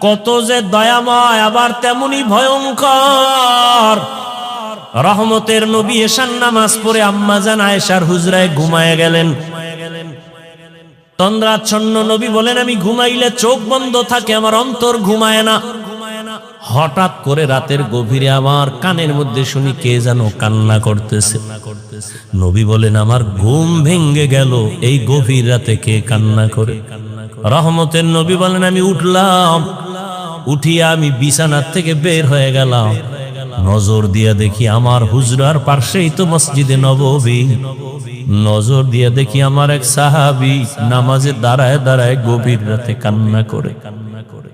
কত যে দয়াময়, আবার তেমনি ভয়ঙ্কর। রহমতের নবী এশান নামাজ পড়ে আম্মাজান আয়েশার হুজরায় ঘুমায় গেলেন। তন্দ্রাচ্ছন্ন নবী বলেন, আমি ঘুমাইলে চোখ বন্ধ থাকে, আমার অন্তর ঘুমায় না। হঠাৎ করে রাতের গভীরে আমার কানের মধ্যে শুনি কে যেন কান্না করতেছে। নবী বলেন, আমার ঘুম ভেঙ্গে গেল, এই গভীর রাতে কে কান্না করে? রহমতের নবী বলেন, আমি উঠলাম, উঠিয়া আমি বিছানার থেকে বের হয়ে গেলাম। নজর দিয়া দেখি আমার হুজরার পার্শ্বেই তো মসজিদে নববী নজর দিয়ে দেখি আমার এক সাহাবি নামাজে দাঁড়ায় দাঁড়ায় গভীর রাতে কান্না করে কান্না করে।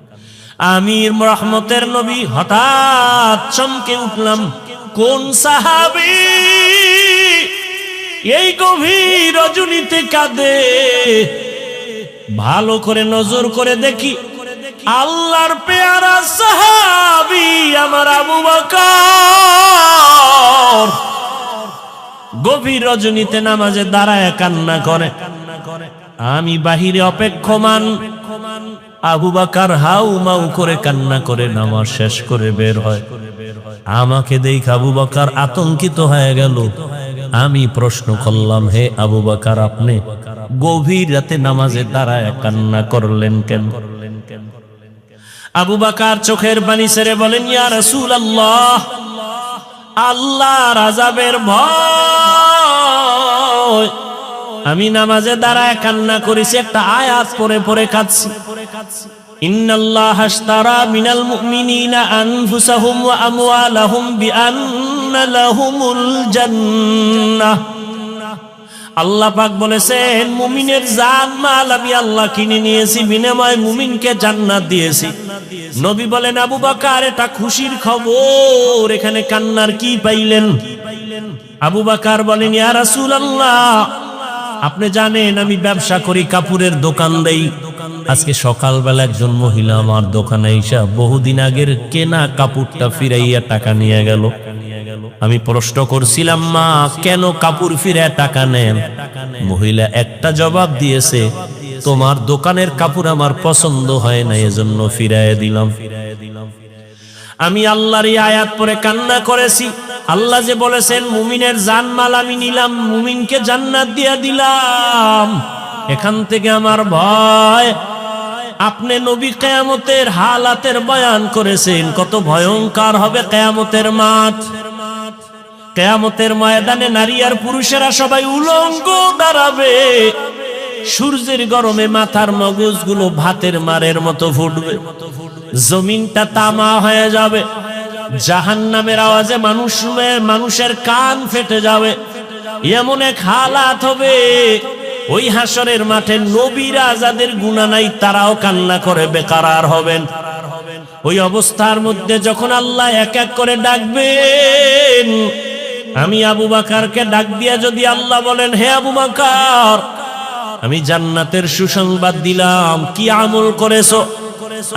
আমির রহমতের নবী হঠাৎ চমকে উঠলাম, কোন সাহাবি? এই গভীর রজনীতে কাঁদে। ভালো করে নজর করে দেখি। আল্লাহর পেয়ারা সাহাবি আমার আবু বকর। গভীর রজনীতে নামাজে দাঁড়ায় কান্না করে। আমি বাহিরে অপেক্ষমান। আবু বাকার হাউ মাউ করে কান্না করে নামাজ শেষ করে বের হয়। আমাকে দেখ আবু বাকার আতঙ্কিত হয়ে গেল। আমি প্রশ্ন করলাম, হে আবু বাকার, আপনি গভীর রাতে নামাজে দাঁড়ায় কান্না করলেন কেন? আবু বাকার চোখের পানি ছেড়ে বলেন, ইয়া রাসূল আল্লাহ আল্লাহ রাজাবের ভয়। আমি নামাজে দাঁড়ায় কান্না করেছি, একটা আয়াত পরে পরে কাঁদছি। ইন্নাল্লাহ আশতারা মিনাল মুমিনিনা আনফুসাহুম ওয়া আমওয়ালাহুম বিআন্না লাহুমুল জান্নাহ। আল্লাহ পাক বলেছেন, মুমিনের জান মাল আমি আল্লাহ কিনে নিয়েছি, বিনিময়ে মুমিনকে জান্নাত দিয়েছি। নবী বলেন, আবু বাকার, এটা খুশির খবর, এখানে কান্নার কি পাইলেন? আবু বাকার বলেন, ইয়া রাসূলুল্লাহ, আপনি জানেন আমি ব্যবসা করি কাপুরের দোকান দেই। আজকে সকালবেলা একজন মহিলা আমার দোকানে এসে বহুদিন আগের কেনা কাপড়টা ফিরাইয়া টাকা নিয়ে গেল। আমি প্রশ্ন করছিলাম, মা, কেন কাপড় ফিরে টাকা নেন মহিলা একটা জবাব দিয়েছে, তোমার দোকানের কাপড় আমার পছন্দ হয় না, এজন্য ফিরায় দিলাম। আমি আল্লাহর আয়াত পরে কান্না করেছি। আল্লাহ যে বলেছেন, মুমিনের জানমাল আমি নিলাম, মুমিনকে জান্নাত দিয়া দিলাম। এখান থেকে আমার ভয়। আপনি নবী কেয়ামতের হালাতের বয়ান করেছেন, কত ভয়ঙ্কর হবে কেয়ামতের মাঠ। কেয়ামতের ময়দানে নারী আর পুরুষেরা সবাই উলঙ্গ দাঁড়াবে। সূর্যের গরমে মাথার মগজগুলো ভাতের মারের মতো ফুটবে। জমিনটা তামা হয়ে যাবে। জাহান নামের আওয়াজে মানুষ মানুষের কান ফেটে যাবে। এমন এক হালাত হবে, ওই হাসরের মাঠে নবীরা যাদের গুণা নাই, তারাও কান্না করে, বেকারার হবেন। ওই অবস্থার মধ্যে যখন আল্লাহ এক এক করে ডাকবেন আমি আবু বাকারকে ডাক দিয়া যদি আল্লাহ বলেন, হে আবু বাকার, আমি জান্নাতের সুসংবাদ দিলাম, কি আমল করেছ?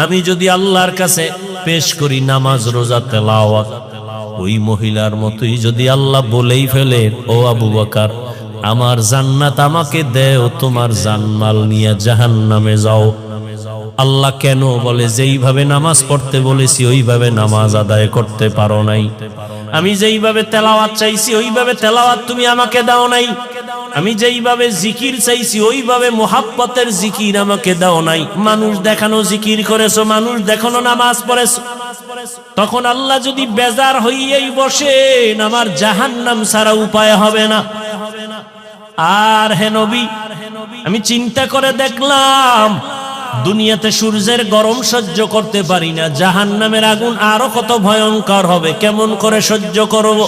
আমি যদি আল্লাহর কাছে পেশ করি নামাজ, রোজা, তেলাওয়াত, ওই মহিলার মতোই যদি আল্লাহ বলেই ফেলে, ও আবু বাকার, আমার জান্নাত আমাকে দেও, তোমার জানমাল নিয়ে জাহান নামে যাও। আল্লাহ কেন বলে, যেইভাবে নামাজ পড়তে বলেছি, ওইভাবে নামাজ আদায় করতে পারো নাই। আমি যেইভাবে তেলাওয়াত চাইছি, ওইভাবে তেলাওয়াত তুমি আমাকে দাও নাই। আমি যেইভাবে জিকির চাইছি, ওইভাবে মোহাব্বতের জিকির আমাকে দাও নাই। মানুষ দেখানো জিকির করেছ, মানুষ দেখানো নামাজ পড়েছো। তখন আল্লাহ যদি বেজার হইয়াই বসেন, আমার জাহান্নাম ছাড়া উপায় হবে না। আর হে নবী, আমি চিন্তা করে দেখলাম দুনিয়াতে সূর্যের গরম সহ্য করতে পারি না জাহান নামের আগুন আরও কত ভয়ঙ্কর হবে, কেমন করে সহ্য করব?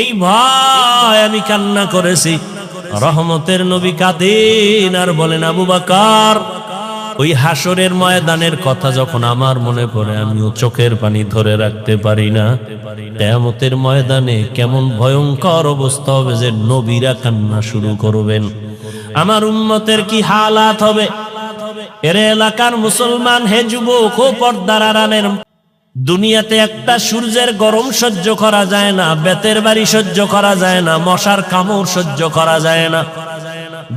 এই ভয় আমি কান্না করেছি। রহমতের নবী কাদিন আর বলেন, আবু বাকার, ওই হাসরের ময়দানের কথা যখন আমার মনে পড়ে, আমিও চোখের পানি ধরে রাখতে পারি না। তেমতের ময়দানে কেমন ভয়ঙ্কর অবস্থা হবে যে নবীরা কান্না শুরু করবেন। আমার উম্মতের কি হালাত হবে? এর এলাকার মুসলমান হে যুবক, ও পর্দার আড়ালের দুনিয়াতে একটা সূর্যের গরম সহ্য করা যায় না, বেতের বাড়ি সহ্য করা যায় না, মশার কামড় সহ্য করা যায় না।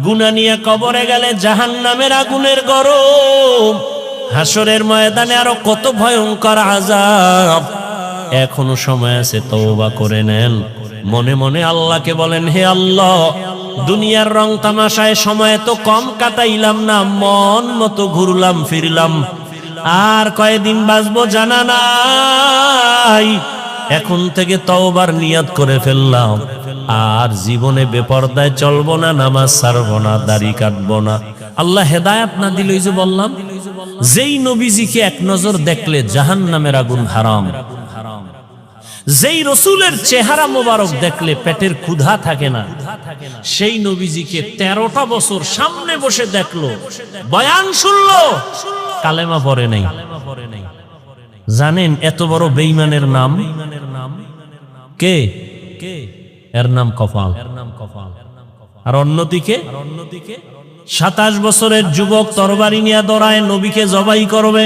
গুনা নিয়ে কবরে গেলে জাহান নামের আগুনের গরম, হাসরের ময়দানে আরও কত ভয়ঙ্কর আজাব এখনও সময় আছে, তওবা করে নেন। মনে মনে আল্লাহকে বলেন, হে আল্লাহ দুনিয়ার রং তামাশায় সময় তো কম কাটাইলাম না, মন মতো ঘুরলাম, ফিরলাম। আর কয়দিন বাঁচবো জানা নাই। এখন থেকে তওবার নিয়াত করে ফেললাম। আর জীবনে বেপরদায় চলবো না, নামাজ ছাড়বো না, দাড়ি কাটবো না। আল্লাহ হেদায়াত না দিল যে বললাম, যেই নবীজিকে এক নজর দেখলে জাহান নামের আগুন হারাম। যেই রসুলের চেহারা মোবারক দেখলে পেটের ক্ষুধা থাকে না। সেই নবীজিকে তেরোটা বছর সামনে বসে দেখল, বয়ান শুনলো, কালেমা পরে নেই। জানেন এত বড় বেইমানের নাম? কে? কে এর নাম কপাল। এর নাম কপাল আর অন্যদিকে অন্যদিকে সাতাশ বছরের যুবক তরবারি নিয়ে দৌড়ায়, নবীকে জবাই করবে।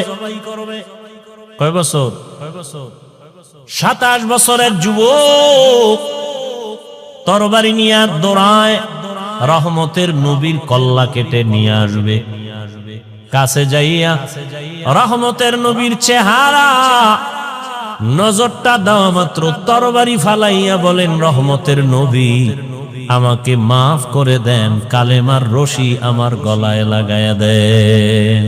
কয় বছর কয় বছর? সাতাশ বছরের যুবক তরবারি নিয়ে দৌড়ায় রহমতের নবীর কল্লা কেটে নিয়ে আসবে কাছে যাইয়া রহমতের নবীর চেহারা নজরটা দেওয়া মাত্র তরবারি ফালাইয়া বলেন রহমতের নবী আমাকে মাফ করে দেন কালেমার রশি আমার গলায় লাগায়া দেন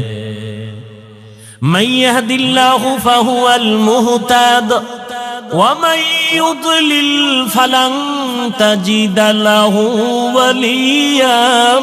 من يهد الله فهو المهتد ومن يضلل فلن تجد له وليا